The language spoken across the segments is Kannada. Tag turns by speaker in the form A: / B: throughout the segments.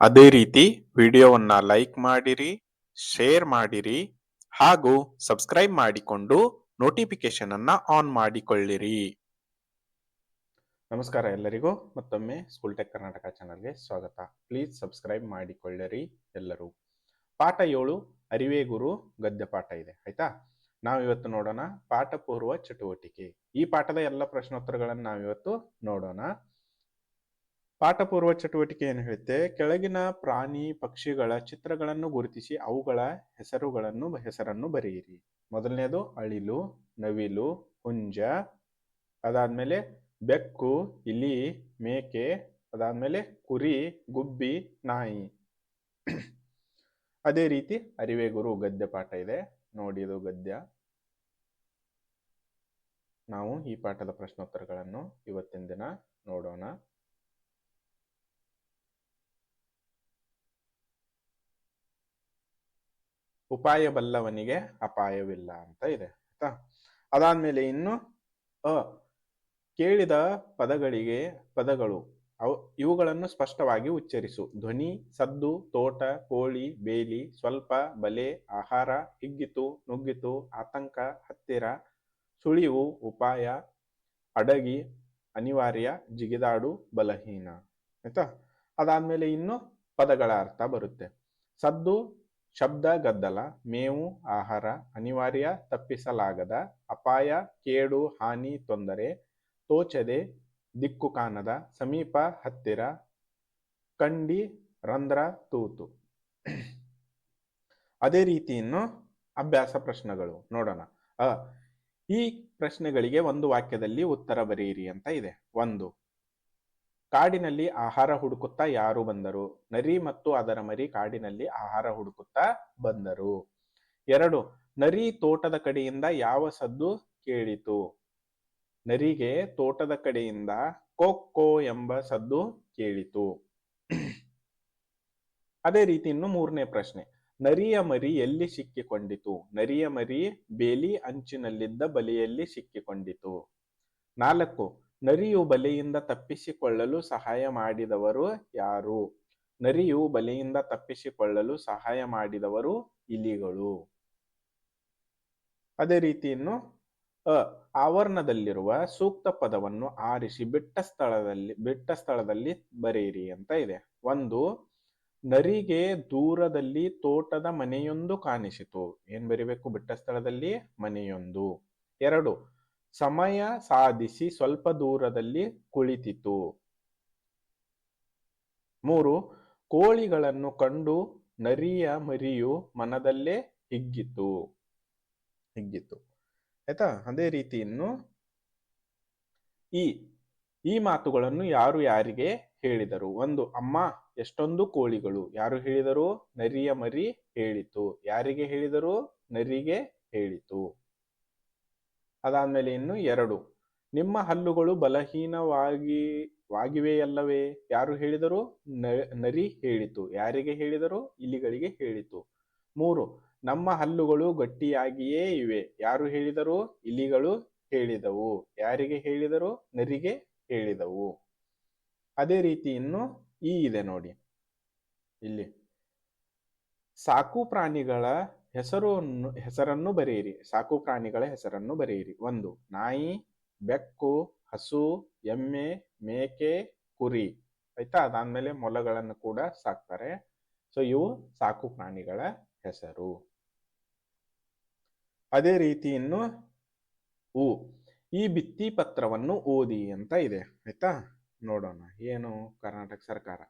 A: ಅದೇ ರೀತಿ ವಿಡಿಯೋವನ್ನ ಲೈಕ್ ಮಾಡಿರಿ, ಶೇರ್ ಮಾಡಿರಿ ಹಾಗೂ ಸಬ್ಸ್ಕ್ರೈಬ್ ಮಾಡಿಕೊಂಡು ನೋಟಿಫಿಕೇಶನ್ ಅನ್ನ ಆನ್ ಮಾಡಿಕೊಳ್ಳಿರಿ. ನಮಸ್ಕಾರ ಎಲ್ಲರಿಗೂ. ಮತ್ತೊಮ್ಮೆ ಸ್ಕೂಲ್ ಟೆಕ್ ಕರ್ನಾಟಕ ಚಾನಲ್ಗೆ ಸ್ವಾಗತ. ಪ್ಲೀಸ್ ಸಬ್ಸ್ಕ್ರೈಬ್ ಮಾಡಿಕೊಳ್ಳಿರಿ ಎಲ್ಲರೂ. ಪಾಠ ಏಳು, ಅರಿವೇ ಗುರು, ಗದ್ಯ ಪಾಠ ಇದೆ. ಆಯ್ತಾ? ನಾವಿವತ್ತು ನೋಡೋಣ ಪಾಠ ಪೂರ್ವ ಚಟುವಟಿಕೆ. ಈ ಪಾಠದ ಎಲ್ಲ ಪ್ರಶ್ನೋತ್ತರಗಳನ್ನು ನಾವಿವತ್ತು ನೋಡೋಣ. ಪಾಠ ಪೂರ್ವ ಚಟುವಟಿಕೆ ಏನು ಹೇಳುತ್ತೆ. ಕೆಳಗಿನ ಪ್ರಾಣಿ ಪಕ್ಷಿಗಳ ಚಿತ್ರಗಳನ್ನು ಗುರುತಿಸಿ ಅವುಗಳ ಹೆಸರುಗಳನ್ನು, ಹೆಸರನ್ನು ಬರೆಯಿರಿ. ಮೊದಲನೇದು ಅಳಿಲು, ನವಿಲು, ಹುಂಜ, ಅದಾದ್ಮೇಲೆ ಬೆಕ್ಕು, ಇಲಿ, ಮೇಕೆ, ಅದಾದ್ಮೇಲೆ ಕುರಿ, ಗುಬ್ಬಿ, ನಾಯಿ. ಅದೇ ರೀತಿ ಅರಿವೆ ಗುರು ಗದ್ಯ ಪಾಠ ಇದೆ. ನೋಡಿ ಇದು ಗದ್ಯ. ನಾವು ಈ ಪಾಠದ ಪ್ರಶ್ನೋತ್ತರಗಳನ್ನು ಇವತ್ತಿನ ದಿನ ನೋಡೋಣ. ಉಪಾಯ ಬಲ್ಲವನಿಗೆ ಅಪಾಯವಿಲ್ಲ ಅಂತ ಇದೆ, ಆಯ್ತಾ? ಅದಾದ್ಮೇಲೆ ಇನ್ನು, ಅ, ಕೇಳಿದ ಪದಗಳಿಗೆ ಪದಗಳು, ಅವು, ಇವುಗಳನ್ನು ಸ್ಪಷ್ಟವಾಗಿ ಉಚ್ಚರಿಸು. ಧ್ವನಿ, ಸದ್ದು, ತೋಟ, ಕೋಳಿ, ಬೇಲಿ, ಸ್ವಲ್ಪ, ಬಲೆ, ಆಹಾರ, ಹಿಗ್ಗಿತು, ನುಗ್ಗಿತು, ಆತಂಕ, ಹತ್ತಿರ, ಸುಳಿವು, ಉಪಾಯ, ಅಡಗಿ, ಅನಿವಾರ್ಯ, ಜಿಗಿದಾಡು, ಬಲಹೀನ, ಆಯ್ತಾ? ಅದಾದ್ಮೇಲೆ ಇನ್ನು ಪದಗಳ ಅರ್ಥ ಬರುತ್ತೆ. ಸದ್ದು ಶಬ್ದ ಗದ್ದಲ, ಮೇವು, ಆಹಾರ ಅನಿವಾರ್ಯ ತಪ್ಪಿಸಲಾಗದ ಅಪಾಯ, ಕೇಡು, ಹಾನಿ, ತೊಂದರೆ, ತೋಚದೆ ದಿಕ್ಕು ಕಾಣದ ಸಮೀಪ ಹತ್ತಿರ ಕಂಡಿ ರಂಧ್ರ ತೂತು. ಅದೇ ರೀತಿಯನ್ನು ಅಭ್ಯಾಸ ಪ್ರಶ್ನೆಗಳು ನೋಡೋಣ. ಅ, ಈ ಪ್ರಶ್ನೆಗಳಿಗೆ ಒಂದು ವಾಕ್ಯದಲ್ಲಿ ಉತ್ತರ ಬರೆಯಿರಿ ಅಂತ ಇದೆ. ಒಂದು ಕಾಡಿನಲ್ಲಿ ಆಹಾರ ಹುಡುಕುತ್ತಾ ಯಾರು ಬಂದರು? ನರಿ ಮತ್ತು ಅದರ ಮರಿ ಕಾಡಿನಲ್ಲಿ ಆಹಾರ ಹುಡುಕುತ್ತಾ ಬಂದರು. ಎರಡು, ನರಿ ತೋಟದ ಕಡೆಯಿಂದ ಯಾವ ಸದ್ದು ಕೇಳಿತು? ನರಿಗೆ ತೋಟದ ಕಡೆಯಿಂದ ಕೊಕ್ಕೋ ಎಂಬ ಸದ್ದು ಕೇಳಿತು. ಅದೇ ರೀತಿ ಇನ್ನು ಮೂರನೇ ಪ್ರಶ್ನೆ. ನರಿಯ ಮರಿ ಎಲ್ಲಿ ಸಿಕ್ಕಿಕೊಂಡಿತು? ನರಿಯ ಮರಿ ಬೇಲಿ ಅಂಚಿನಲ್ಲಿದ್ದ ಬಲೆಯಲ್ಲಿ ಸಿಕ್ಕಿಕೊಂಡಿತು. ನಾಲ್ಕು ನರಿಯು ಬಲೆಯಿಂದ ತಪ್ಪಿಸಿಕೊಳ್ಳಲು ಸಹಾಯ ಮಾಡಿದವರು ಯಾರು? ನರಿಯು ಬಲೆಯಿಂದ ತಪ್ಪಿಸಿಕೊಳ್ಳಲು ಸಹಾಯ ಮಾಡಿದವರು ಇಲಿಗಳು. ಅದೇ ರೀತಿ ಇನ್ನು, ಅ, ಆವರಣದಲ್ಲಿರುವ ಸೂಕ್ತ ಪದವನ್ನು ಆರಿಸಿ ಬಿಟ್ಟ ಸ್ಥಳದಲ್ಲಿ ಬಿಟ್ಟ ಸ್ಥಳದಲ್ಲಿ ಬರೆಯಿರಿ ಅಂತ ಇದೆ. ಒಂದು, ನರಿಗೆ ದೂರದಲ್ಲಿ ತೋಟದ ಮನೆಯೊಂದು ಕಾಣಿಸಿತು. ಏನ್ ಬರಿಬೇಕು? ಬಿಟ್ಟ ಸ್ಥಳದಲ್ಲಿ ಮನೆಯೊಂದು. ಎರಡು ಸಮಯ ಸಾಧಿಸಿ ಸ್ವಲ್ಪ ದೂರದಲ್ಲಿ ಕುಳಿತಿತು. ಮೂರು, ಕೋಳಿಗಳನ್ನು ಕಂಡು ನರಿಯ ಮರಿಯು ಮನದಲ್ಲೇ ಹಿಗ್ಗಿತು ಹಿಗ್ಗಿತು ಆಯ್ತಾ? ಅದೇ ರೀತಿ ಇನ್ನು ಈ ಈ ಮಾತುಗಳನ್ನು ಯಾರು ಯಾರಿಗೆ ಹೇಳಿದರು? ಒಂದು, ಅಮ್ಮ, ಎಷ್ಟೊಂದು ಕೋಳಿಗಳು. ಯಾರು ಹೇಳಿದರು? ನರಿಯ ಮರಿ ಹೇಳಿತು. ಯಾರಿಗೆ ಹೇಳಿದರು? ನರಿಗೆ ಹೇಳಿತು. ಅದಾದ್ಮೇಲೆ ಇನ್ನು ಎರಡು. ನಿಮ್ಮ ಹಲ್ಲುಗಳು ಬಲಹೀನವಾಗಿ ವಾಗಿವೆಯಲ್ಲವೇ ಯಾರು ಹೇಳಿದರು? ನರಿ ಹೇಳಿತು. ಯಾರಿಗೆ ಹೇಳಿದರು? ಇಲಿಗಳಿಗೆ ಹೇಳಿತು. ಮೂರು, ನಮ್ಮ ಹಲ್ಲುಗಳು ಗಟ್ಟಿಯಾಗಿಯೇ ಇವೆ. ಯಾರು ಹೇಳಿದರು? ಇಲಿಗಳು ಹೇಳಿದವು. ಯಾರಿಗೆ ಹೇಳಿದರು? ನರಿಗೆ ಹೇಳಿದವು. ಅದೇ ರೀತಿ ಇನ್ನು ಈ ಇದೆ ನೋಡಿ. ಇಲ್ಲಿ ಸಾಕು ಪ್ರಾಣಿಗಳ ಹೆಸರನ್ನು ಹೆಸರನ್ನು ಬರೆಯಿರಿ. ಸಾಕು ಪ್ರಾಣಿಗಳ ಹೆಸರನ್ನು ಬರೆಯಿರಿ. ಒಂದು, ನಾಯಿ, ಬೆಕ್ಕು, ಹಸು, ಎಮ್ಮೆ, ಮೇಕೆ, ಕುರಿ. ಆಯ್ತಾ? ಅದಾದ್ಮೇಲೆ ಮೊಲಗಳನ್ನು ಕೂಡ ಸಾಕ್ತಾರೆ. ಸೊ ಇವು ಸಾಕು ಪ್ರಾಣಿಗಳ ಹೆಸರು. ಅದೇ ರೀತಿ ಇನ್ನು ಉ ಈ ಭಿತ್ತಿ ಪತ್ರವನ್ನು ಓದಿ ಅಂತ ಇದೆ. ಆಯ್ತಾ? ನೋಡೋಣ. ಏನು? ಕರ್ನಾಟಕ ಸರ್ಕಾರ.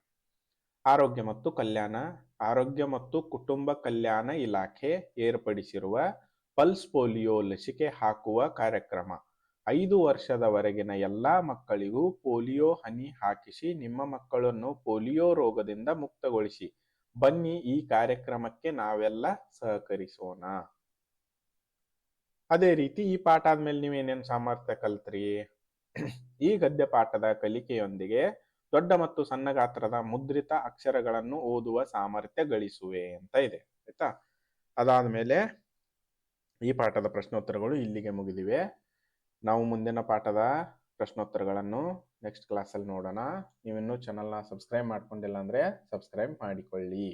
A: ಆರೋಗ್ಯ ಮತ್ತು ಕಲ್ಯಾಣ ಆರೋಗ್ಯ ಮತ್ತು ಕುಟುಂಬ ಕಲ್ಯಾಣ ಇಲಾಖೆ ಏರ್ಪಡಿಸಿರುವ ಪಲ್ಸ್ ಪೋಲಿಯೋ ಲಸಿಕೆ ಹಾಕುವ ಕಾರ್ಯಕ್ರಮ. ಐದು ವರ್ಷದವರೆಗಿನ ಎಲ್ಲಾ ಮಕ್ಕಳಿಗೂ ಪೋಲಿಯೋ ಹನಿ ಹಾಕಿಸಿ, ನಿಮ್ಮ ಮಕ್ಕಳನ್ನು ಪೋಲಿಯೋ ರೋಗದಿಂದ ಮುಕ್ತಗೊಳಿಸಿ. ಬನ್ನಿ, ಈ ಕಾರ್ಯಕ್ರಮಕ್ಕೆ ನಾವೆಲ್ಲ ಸಹಕರಿಸೋಣ. ಅದೇ ರೀತಿ ಈ ಪಾಠ ಆದ್ಮೇಲೆ ನೀವೇನೇನು ಸಾಮರ್ಥ್ಯ ಕಲ್ತ್ರಿ? ಈ ಗದ್ಯ ಪಾಠದ ಕಲಿಕೆಯೊಂದಿಗೆ ದೊಡ್ಡ ಮತ್ತು ಸಣ್ಣ ಗಾತ್ರದ ಮುದ್ರಿತ ಅಕ್ಷರಗಳನ್ನು ಓದುವ ಸಾಮರ್ಥ್ಯ ಗಳಿಸುವೆ ಅಂತ ಇದೆ, ಆಯ್ತಾ? ಅದಾದ ಮೇಲೆ ಈ ಪಾಠದ ಪ್ರಶ್ನೋತ್ತರಗಳು ಇಲ್ಲಿಗೆ ಮುಗಿದಿವೆ. ನಾವು ಮುಂದಿನ ಪಾಠದ ಪ್ರಶ್ನೋತ್ತರಗಳನ್ನು ನೆಕ್ಸ್ಟ್ ಕ್ಲಾಸಲ್ಲಿ ನೋಡೋಣ. ನೀವಿನ್ನೂ ಚಾನಲ್ನ ಸಬ್ಸ್ಕ್ರೈಬ್ ಮಾಡ್ಕೊಂಡಿಲ್ಲ ಅಂದರೆ ಸಬ್ಸ್ಕ್ರೈಬ್ ಮಾಡಿಕೊಳ್ಳಿ.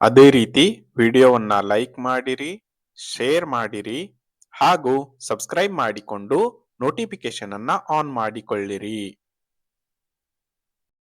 A: ಅದೇ ರೀತಿ ವಿಡಿಯೋವನ್ನ ಲೈಕ್ ಮಾಡಿರಿ ಶೇರ್ ಮಾಡಿರಿ, ಹಾಗೂ ಸಬ್ಸ್ಕ್ರೈಬ್ ಮಾಡಿಕೊಂಡು ನೋಟಿಫಿಕೇಶನ್ ಅನ್ನ ಆನ್ ಮಾಡಿಕೊಳ್ಳಿರಿ.